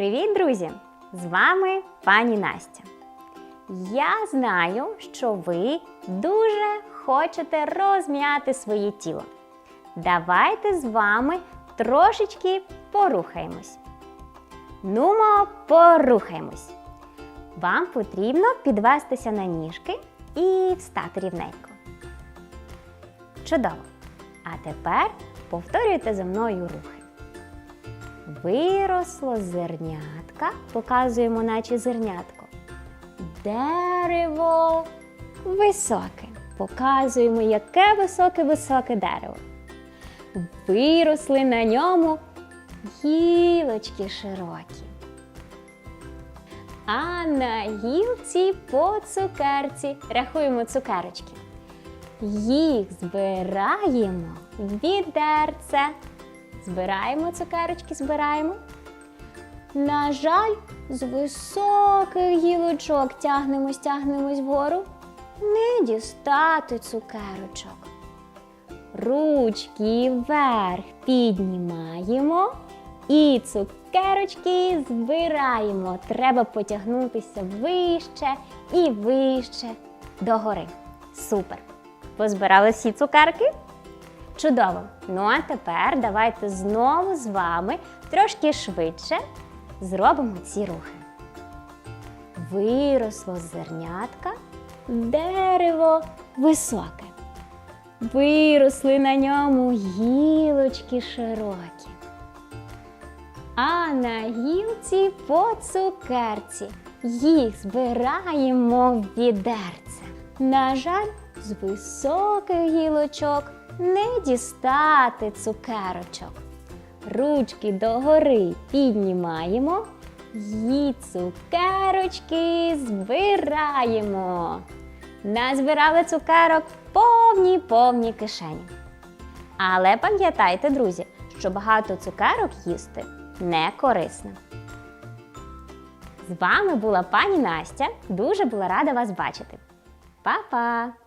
Привіт, друзі! З вами пані Настя. Я знаю, що ви дуже хочете розм'яти своє тіло. Давайте з вами трошечки порухаємось. Нумо, порухаємось. Вам потрібно підвестися на ніжки і встати рівненько. Чудово! А тепер повторюйте за мною рухи. Виросло зернятка, показуємо, наче зернятко. Дерево високе. Показуємо, яке високе-високе дерево. Виросли на ньому гілочки широкі. А на гілці по цукерці рахуємо цукерочки. Їх збираємо в відерце. Збираємо цукерочки, збираємо. На жаль, з високих гілочок тягнемось, тягнемось вгору. Не дістати цукерочок. Ручки вверх піднімаємо і цукерочки збираємо. Треба потягнутися вище і вище догори. Супер! Позбирали всі цукерки? Чудово! Ну а тепер давайте знову з вами трошки швидше зробимо ці рухи. Виросло зернятка, дерево високе. Виросли на ньому гілочки широкі. А на гілці по цукерці їх збираємо в відерце. На жаль, з високих гілочок не дістати цукерочок. Ручки догори піднімаємо і цукерочки збираємо. Назбирали цукерок повні повні кишені. Але пам'ятайте, друзі, що багато цукерок їсти не корисно. З вами була пані Настя. Дуже була рада вас бачити. Па-па!